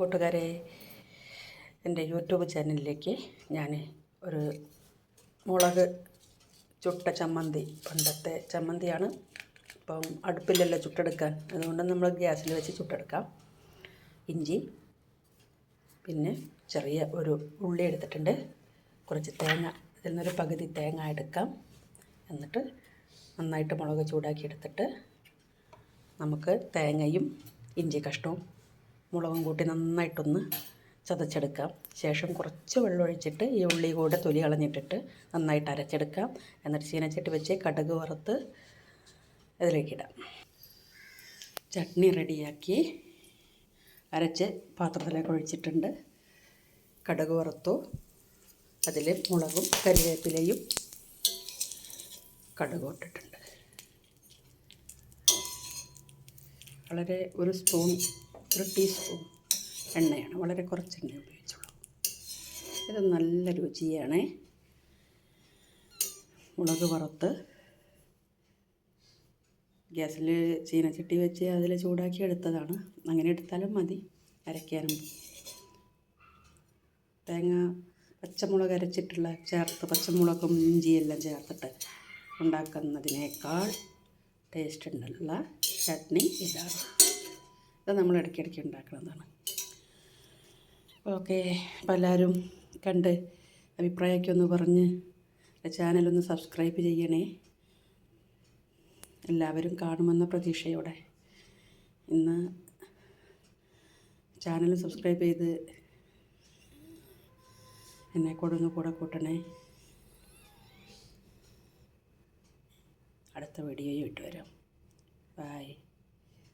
കൂട്ടുകാരെ എന്റെ യൂട്യൂബ് ചാനലിലേക്ക് ഞാൻ ഒരു മുളക് ചുട്ട ചമ്മന്തി പണ്ടത്തെ ചമ്മന്തിയാണ്. ഇപ്പം അടുപ്പിലല്ല ചുട്ടെടുക്കാൻ. അതുകൊണ്ട് നമ്മൾ ഗ്യാസിൽ വെച്ച് ചുട്ടെടുക്കാം. ഇഞ്ചി പിന്നെ ചെറിയ ഒരു ഉള്ളി എടുത്തിട്ടുണ്ട്. കുറച്ച് തേങ്ങ ഇതിൽ നിന്നൊരു പകുതി തേങ്ങ എടുക്കാം. എന്നിട്ട് നന്നായിട്ട് മുളക് ചൂടാക്കി എടുത്തിട്ട് നമുക്ക് തേങ്ങയും ഇഞ്ചി കഷ്ണവും മുളകും കൂട്ടി നന്നായിട്ടൊന്ന് ചതച്ചെടുക്കാം. ശേഷം കുറച്ച് വെള്ളമൊഴിച്ചിട്ട് ഈ ഉള്ളി കൂടെ തൊലി കളഞ്ഞിട്ടിട്ട് നന്നായിട്ട് അരച്ചെടുക്കാം. എന്നിട്ട് ചീനച്ചട്ടി വെച്ച് കടുക് വറുത്ത് ഇതിലേക്കിടാം ചട്നി റെഡിയാക്കി അരച്ച് പാത്രത്തിലേക്ക് ഒഴിച്ചിട്ടുണ്ട്. കടുക് വറുത്തു. അതിൽ മുളകും കരിവേപ്പിലയും കടുകും ഇട്ടിട്ടുണ്ട്. വളരെ ഒരു സ്പൂൺ ഒരു ടീസ്പൂൺ എണ്ണയാണ്. വളരെ കുറച്ച് എണ്ണ ഉപയോഗിച്ചുള്ളൂ. ഇത് നല്ല രുചിയാണ്. മുളക് വറുത്ത് ഗ്യാസിൽ ചീനച്ചട്ടി വെച്ച് അതിൽ ചൂടാക്കി എടുത്തതാണ്. അങ്ങനെ എടുത്താലും മതി അരയ്ക്കാനും തേങ്ങ പച്ചമുളക് അരച്ചിട്ടുള്ള ചേർത്ത് പച്ചമുളകും ഇഞ്ചിയെല്ലാം ചേർത്തിട്ട് ഉണ്ടാക്കുന്നതിനേക്കാൾ ടേസ്റ്റ് ഉണ്ടല്ല ചട്നി ഇതാണ്. ഇത് നമ്മൾ ഇടയ്ക്കിടയ്ക്ക് ഉണ്ടാക്കുന്നതാണ് ഓക്കെ അപ്പോൾ എല്ലാവരും കണ്ട് അഭിപ്രായമൊക്കെ ഒന്ന് പറഞ്ഞ് ചാനലൊന്ന് സബ്സ്ക്രൈബ് ചെയ്യണേ. എല്ലാവരും കാണുമെന്ന പ്രതീക്ഷയോടെ ഇന്ന് ചാനൽ സബ്സ്ക്രൈബ് ചെയ്ത് എന്നെ കൂടെ ഒന്ന് കൂടെ കൂട്ടണേ. അടുത്ത വീഡിയോയും ഇട്ട് വരാം. Bye